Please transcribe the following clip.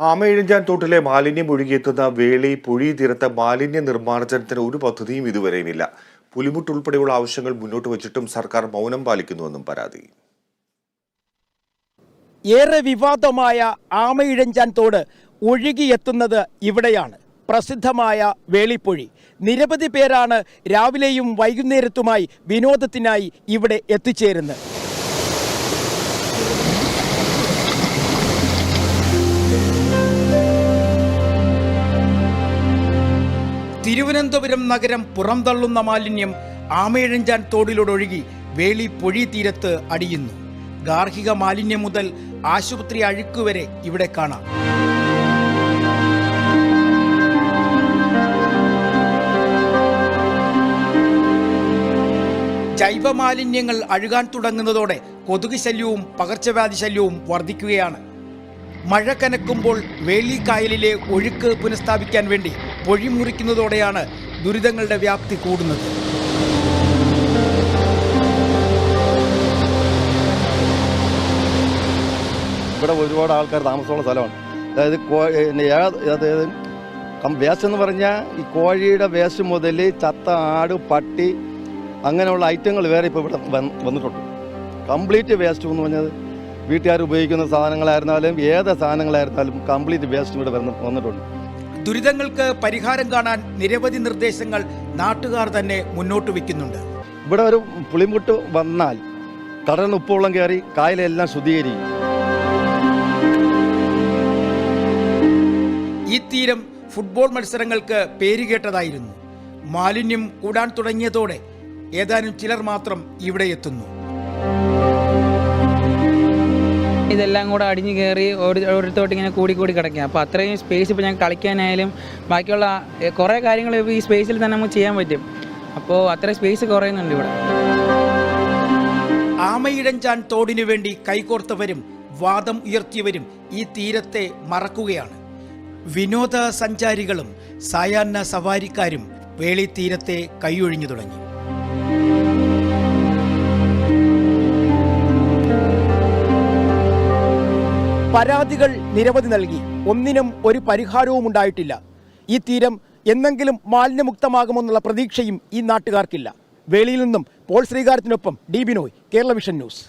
ആമയിഴഞ്ചാൻ തോട്ടിലെ മാലിന്യം ഒഴുകിയെത്തുന്ന വേളി പുഴി തീരത്ത് മാലിന്യ നിർമ്മാർജനത്തിന് ഒരു പദ്ധതിയും ഇതുവരെയുമില്ല പുലിമുട്ട് ഉൾപ്പെടെയുള്ള ആവശ്യങ്ങൾ മുന്നോട്ട് വച്ചിട്ടും സർക്കാർ മൗനം പാലിക്കുന്നുവെന്നും പരാതി. ഏറെ വിവാദമായ ആമയിഴഞ്ചാൻ തോട് ഒഴുകിയെത്തുന്നത് ഇവിടെയാണ്. പ്രസിദ്ധമായ വേളിപ്പൊഴി. നിരവധി പേരാണ് രാവിലെയും വൈകുന്നേരത്തുമായി വിനോദത്തിനായി ഇവിടെ എത്തിച്ചേരുന്നത്. തിരുവനന്തപുരം നഗരം പുറംതള്ളുന്ന മാലിന്യം ആമേഴഞ്ചാൻ തോടിലൂടെ ഒഴുകി വേളി പൊഴി തീരത്ത് അടിയുന്നു. ഗാർഹിക മാലിന്യം മുതൽ ആശുപത്രി അഴുക്ക് വരെ ഇവിടെ കാണാം. ജൈവമാലിന്യങ്ങൾ അഴുകാൻ തുടങ്ങുന്നതോടെ കൊതുക് ശല്യവും പകർച്ചവ്യാധി ശല്യവും വർദ്ധിക്കുകയാണ്. മഴ കനക്കുമ്പോൾ വേളിക്കായലിലെ ഒഴുക്ക് പുനഃസ്ഥാപിക്കാൻ വേണ്ടി പൊഴി മുറിക്കുന്നതോടെയാണ് ദുരിതങ്ങളുടെ വ്യാപ്തി കൂടുന്നത്. ഇവിടെ ഒരുപാട് ആൾക്കാർ താമസമുള്ള സ്ഥലമാണ്. അതായത് അതായത് വേസ്റ്റ് എന്ന് പറഞ്ഞാൽ ഈ കോഴിയുടെ വേസ്റ്റ് മുതൽ ചത്ത ആട് പട്ടി അങ്ങനെയുള്ള ഐറ്റങ്ങൾ വേറെ ഇപ്പോൾ ഇവിടെ വന്നിട്ടുണ്ട്. കംപ്ലീറ്റ് വേസ്റ്റ് എന്ന് പറഞ്ഞത് വീട്ടുകാർ ഉപയോഗിക്കുന്ന സാധനങ്ങളായിരുന്നാലും ഏത് സാധനങ്ങളായിരുന്നാലും കംപ്ലീറ്റ് വേസ്റ്റ് ഇവിടെ വന്ന് വന്നിട്ടുണ്ട്. ദുരിതങ്ങൾക്ക് പരിഹാരം കാണാൻ നിരവധി നിർദ്ദേശങ്ങൾ നാട്ടുകാർ തന്നെ മുന്നോട്ട് വയ്ക്കുന്നുണ്ട്. ഇവിടെ ഒരു പുളിമുട്ട് വന്നാൽ കടലിന് ഉപ്പുവെള്ളം കയറി കായലെല്ലാം ശുദ്ധീകരിക്കും. ഈ തീരം ഫുട്ബോൾ മത്സരങ്ങൾക്ക് പേരുകേട്ടതായിരുന്നു മാലിന്യം കൂടാൻ തുടങ്ങിയതോടെ ഏതാനും ചിലർ മാത്രം ഇവിടെ എത്തുന്നു. ഇതെല്ലാം കൂടെ അടിഞ്ഞു കയറി ഒരു ഓരോരുത്തോട്ട് ഇങ്ങനെ കൂടി കൂടി കിടക്കുക. അപ്പോൾ അത്രയും സ്പേസ് ഇപ്പോൾ ഞാൻ കളിക്കാനായാലും ബാക്കിയുള്ള കുറേ കാര്യങ്ങൾ ഇപ്പോൾ ഈ സ്പേസിൽ തന്നെ നമുക്ക് ചെയ്യാൻ പറ്റും. അപ്പോൾ അത്രയും സ്പേസ് കുറയുന്നുണ്ട് ഇവിടെ. ആമയിടഞ്ചാൻ തോടിനു വേണ്ടി കൈകോർത്തവരും വാദം ഉയർത്തിയവരും ഈ തീരത്തെ മറക്കുകയാണ്. വിനോദ സഞ്ചാരികളും സായാഹ്ന സവാരിക്കാരും വേളി തീരത്തെ കൈയൊഴിഞ്ഞു തുടങ്ങി. പരാതികൾ നിരവധി നൽകി. ഒന്നിനും ഒരു പരിഹാരവും ഉണ്ടായിട്ടില്ല. ഈ തീരം എന്നെങ്കിലും മാലിന്യമുക്തമാകുമെന്നുള്ള പ്രതീക്ഷയും ഈ നാട്ടുകാർക്കില്ല. വേളിയിൽ നിന്നും Paul ശ്രീകാരത്തിനൊപ്പം D Binoy Kerala Vision News.